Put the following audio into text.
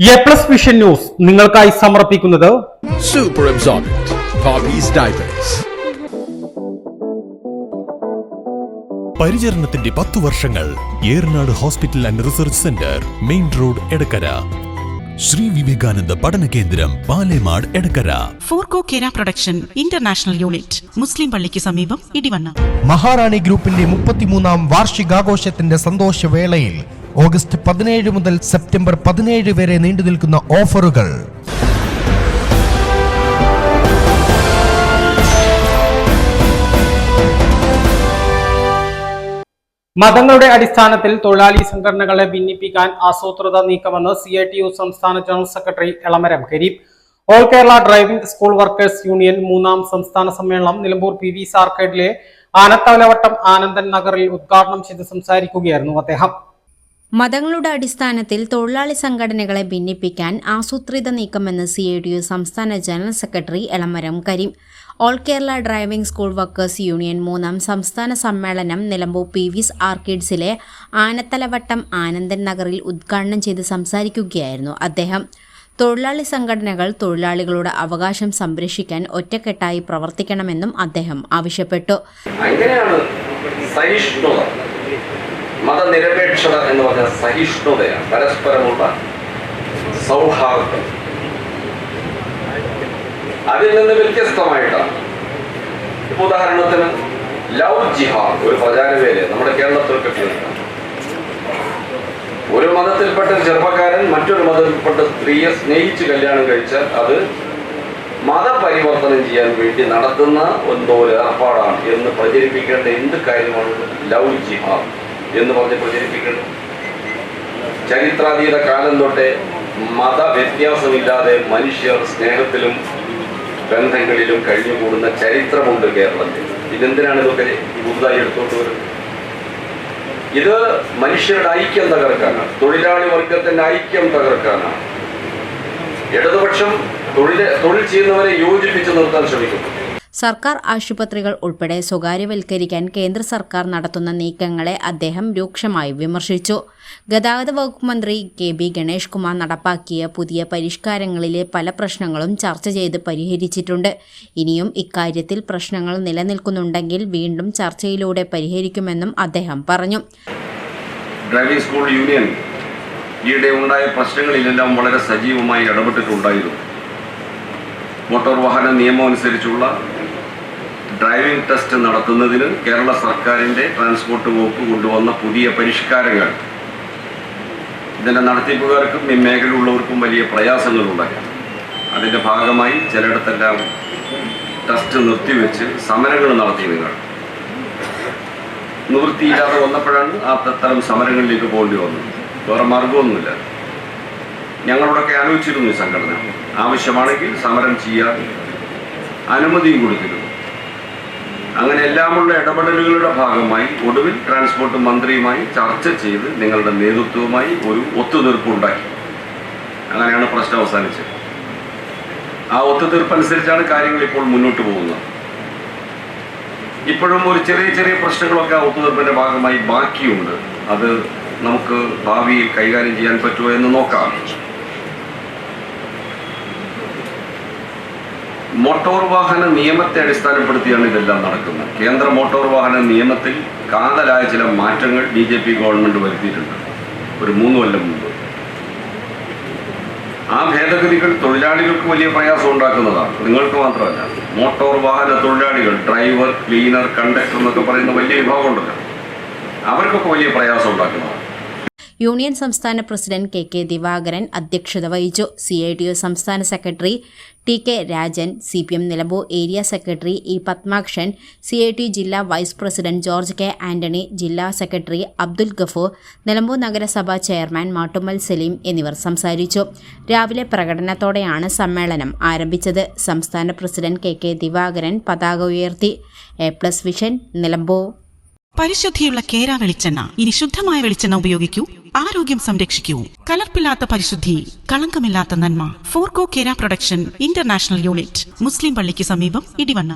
A plus vision news നിങ്ങൾക്കായി സമർപ്പിക്കുന്നത് super. പരിചരണത്തിന്റെ പത്തു വർഷങ്ങൾ Eranad hospital and research centre main road Edakkara. Shri Vivekananda പഠന കേന്ദ്രം Palemad Edakkara. Forco Kera production international unit മുസ്ലിം പള്ളിക്ക് സമീപം ഇടിവണ്ണ. മഹാറാണി ഗ്രൂപ്പിന്റെ മുപ്പത്തിമൂന്നാം വാർഷികാഘോഷത്തിന്റെ സന്തോഷവേളയിൽ ഓഗസ്റ്റ് പതിനേഴ് മുതൽ സെപ്റ്റംബർ പതിനേഴ് വരെ നീണ്ടു നിൽക്കുന്ന ഓഫറുകൾ. മതങ്ങളുടെ അടിസ്ഥാനത്തിൽ തൊഴിലാളി സംഘടനകളെ ഭിന്നിപ്പിക്കാൻ ആസൂത്രിത നീക്കമെന്ന് സി ഐ ടി യു സംസ്ഥാന general secretary Elamaram Kareem all Kerala driving school workers union മൂന്നാം സംസ്ഥാന സമ്മേളനം നിലമ്പൂർ പി വി സാർക്കേഡിലെ ആനത്തവലവട്ടം ആനന്ദൻ നഗറിൽ ഉദ്ഘാടനം ചെയ്ത് സംസാരിക്കുകയായിരുന്നു അദ്ദേഹം. മതങ്ങളുടെ അടിസ്ഥാനത്തിൽ തൊഴിലാളി സംഘടനകളെ ഭിന്നിപ്പിക്കാൻ ആസൂത്രിത നീക്കമെന്ന് സി ഐ ഡി യു സംസ്ഥാന general secretary Elamaram Kareem. All Kerala driving school workers union മൂന്നാം സംസ്ഥാന സമ്മേളനം നിലമ്പൂർ പി വിസ് ആർക്കിഡ്സിലെ ആനത്തലവട്ടം ആനന്ദൻ നഗറിൽ ഉദ്ഘാടനം ചെയ്ത് സംസാരിക്കുകയായിരുന്നു അദ്ദേഹം. തൊഴിലാളി സംഘടനകൾ തൊഴിലാളികളുടെ അവകാശം സംരക്ഷിക്കാൻ ഒറ്റക്കെട്ടായി പ്രവർത്തിക്കണമെന്നും അദ്ദേഹം ആവശ്യപ്പെട്ടു. മതനിരപേക്ഷത എന്ന് പറഞ്ഞ സഹിഷ്ണുതയാണ് പരസ്പരമുള്ള സൗഹാർദ്ദം. അതിൽ നിന്ന് വ്യത്യസ്തമായിട്ടാണ്. ഇപ്പൊ ഉദാഹരണത്തിന് ലവ് ജിഹാദ് ഒരു പ്രചാരവേല നമ്മുടെ കേരളത്തിൽ കേൾക്കാം ഒരു മതത്തിൽപ്പെട്ട ചെറുപ്പക്കാരൻ മറ്റൊരു മതത്തിൽപ്പെട്ട സ്ത്രീയെ സ്നേഹിച്ച് കല്യാണം കഴിച്ചാൽ അത് മതപരിവർത്തനം ചെയ്യാൻ വേണ്ടി നടത്തുന്ന എന്തോ ഒരു ഏർപ്പാടാണ് എന്ന് പ്രചരിപ്പിക്കേണ്ട എന്ത് കാര്യമാണ് ലവ് ജിഹാദ്? എന്ന് പറഞ്ഞ് പ്രചരിപ്പിക്കുന്നു. ചരിത്രാതീത കാലം തൊട്ടേ മതവ്യത്യാസമില്ലാതെ മനുഷ്യർ സ്നേഹത്തിലും ബന്ധങ്ങളിലും കഴിഞ്ഞുകൂടുന്ന ചരിത്രമുണ്ട് കേരളത്തിൽ. ഇതെന്തിനാണ് ഇതൊക്കെ പുതുതായി എടുത്തോണ്ട് വരുന്നത്? ഇത് മനുഷ്യരുടെ ഐക്യം തകർക്കാനാണ്. തൊഴിലാളി വർഗത്തിന്റെ ഐക്യം തകർക്കാനാണ്. ഇടതുപക്ഷം തൊഴിൽ തൊഴിൽ ചെയ്യുന്നവരെ യോജിപ്പിച്ച് നിർത്താൻ ശ്രമിക്കുന്നു. സർക്കാർ ആശുപത്രികൾ ഉൾപ്പെടെ സ്വകാര്യവൽക്കരിക്കാൻ കേന്ദ്ര സർക്കാർ നടത്തുന്ന നീക്കങ്ങളെ അദ്ദേഹം രൂക്ഷമായി വിമർശിച്ചു. ഗതാഗത വകുപ്പ് മന്ത്രി കെ ബി ഗണേഷ് കുമാർ നടപ്പാക്കിയ പുതിയ പരിഷ്കാരങ്ങളിലെ പല പ്രശ്നങ്ങളും ചർച്ച ചെയ്ത് പരിഹരിച്ചിട്ടുണ്ട്. ഇനിയും ഇക്കാര്യത്തിൽ പ്രശ്നങ്ങൾ നിലനിൽക്കുന്നുണ്ടെങ്കിൽ വീണ്ടും ചർച്ചയിലൂടെ പരിഹരിക്കുമെന്നും അദ്ദേഹം പറഞ്ഞു. ഡ്രൈവിംഗ് സ്കൂൾ യൂണിയൻ ഈയിടെ ഉണ്ടായ പ്രശ്നങ്ങളിലെല്ലാം വളരെ സജീവമായി ഇടപെട്ടിട്ടുണ്ടായിരുന്നു. മോട്ടോർ വാഹന നിയമം അനുസരിച്ചുള്ള ഡ്രൈവിംഗ് ടെസ്റ്റ് നടത്തുന്നതിന് കേരള സർക്കാരിന്റെ ട്രാൻസ്പോർട്ട് വകുപ്പ് കൊണ്ടുവന്ന പുതിയ പരിഷ്കാരങ്ങൾ. ഇതിന്റെ നടത്തിപ്പുകാർക്കും ഈ മേഖലയുള്ളവർക്കും വലിയ പ്രയാസങ്ങളുണ്ടായി. അതിന്റെ ഭാഗമായി ചിലയിടത്തെല്ലാം ടെസ്റ്റ് നിർത്തിവെച്ച് സമരങ്ങൾ നടത്തി നിങ്ങൾ നിവൃത്തിയില്ലാതെ വന്നപ്പോഴാണ് ആ തരം സമരങ്ങളിലേക്ക് പോകേണ്ടി വന്നത്. വേറെ മാർഗമൊന്നുമില്ല. ഞങ്ങളോടൊക്കെ ആലോചിച്ചിരുന്നു ഈ സംഘടന. ആവശ്യമാണെങ്കിൽ സമരം ചെയ്യാൻ അനുമതിയും കൊടുത്തിരുന്നു. അങ്ങനെ എല്ലാമുള്ള ഇടപെടലുകളുടെ ഭാഗമായി ഒടുവിൽ ട്രാൻസ്പോർട്ട് മന്ത്രിയുമായി ചർച്ച ചെയ്ത് നിങ്ങളുടെ നേതൃത്വവുമായി ഒരു ഒത്തുതീർപ്പ് ഉണ്ടാക്കി. അങ്ങനെയാണ് പ്രശ്നം അവസാനിച്ചത്. ആ ഒത്തുതീർപ്പ് അനുസരിച്ചാണ് കാര്യങ്ങൾ ഇപ്പോൾ മുന്നോട്ട് പോകുന്നത്. ഇപ്പോഴും ഒരു ചെറിയ ചെറിയ പ്രശ്നങ്ങളൊക്കെ ആ ഒത്തുതീർപ്പിന്റെ ഭാഗമായി ബാക്കിയുണ്ട്. അത് നമുക്ക് ഭാവിയിൽ കൈകാര്യം ചെയ്യാൻ പറ്റുമോ എന്ന് നോക്കാം. മോട്ടോർ വാഹന നിയമത്തെ അടിസ്ഥാനപ്പെടുത്തിയാണ് ഇതെല്ലാം നടക്കുന്നത്. കേന്ദ്ര മോട്ടോർ വാഹന നിയമത്തിൽ കാതലായ ചില മാറ്റങ്ങൾ ബി ജെ പി ഗവൺമെന്റ് വരുത്തിയിട്ടുണ്ട്. ഒരു മൂന്ന് കൊല്ലം മുമ്പ്. ആ ഭേദഗതികൾ തൊഴിലാളികൾക്ക് വലിയ പ്രയാസം ഉണ്ടാക്കുന്നതാണ്. നിങ്ങൾക്ക് മാത്രമല്ല മോട്ടോർ വാഹന തൊഴിലാളികൾ ഡ്രൈവർ ക്ലീനർ കണ്ടക്ടർ എന്നൊക്കെ പറയുന്ന വലിയ വിഭാഗം ഉണ്ടല്ലോ അവർക്കൊക്കെ വലിയ പ്രയാസം ഉണ്ടാക്കുന്നതാണ്. യൂണിയൻ സംസ്ഥാന പ്രസിഡന്റ് കെ കെ ദിവാകരൻ അധ്യക്ഷത വഹിച്ചു. സി ഐ ടി യു സംസ്ഥാന secretary T K Rajan C P M Nilambur area secretary E Padmakshan C I T ജില്ലാ vice president George K Antony ജില്ലാ സെക്രട്ടറി അബ്ദുൽ ഗഫൂർ നിലമ്പൂർ നഗരസഭാ ചെയർമാൻ മാട്ടുമ്മൽ സലീം എന്നിവർ സംസാരിച്ചു. രാവിലെ പ്രകടനത്തോടെയാണ് സമ്മേളനം ആരംഭിച്ചത്. സംസ്ഥാന പ്രസിഡന്റ് കെ കെ ദിവാകരൻ പതാക ഉയർത്തി. A plus vision Nilambur. പരിശുദ്ധിയുള്ള Kera വെളിച്ചെണ്ണ. ഇനി ശുദ്ധമായ വെളിച്ചെണ്ണ ഉപയോഗിക്കൂ. ആരോഗ്യം സംരക്ഷിക്കൂ. കലർപ്പില്ലാത്ത പരിശുദ്ധി കളങ്കമില്ലാത്ത നന്മ. Forco Kera production international unit മുസ്ലിം പള്ളിക്ക് സമീപം ഇടിവണ്ണ.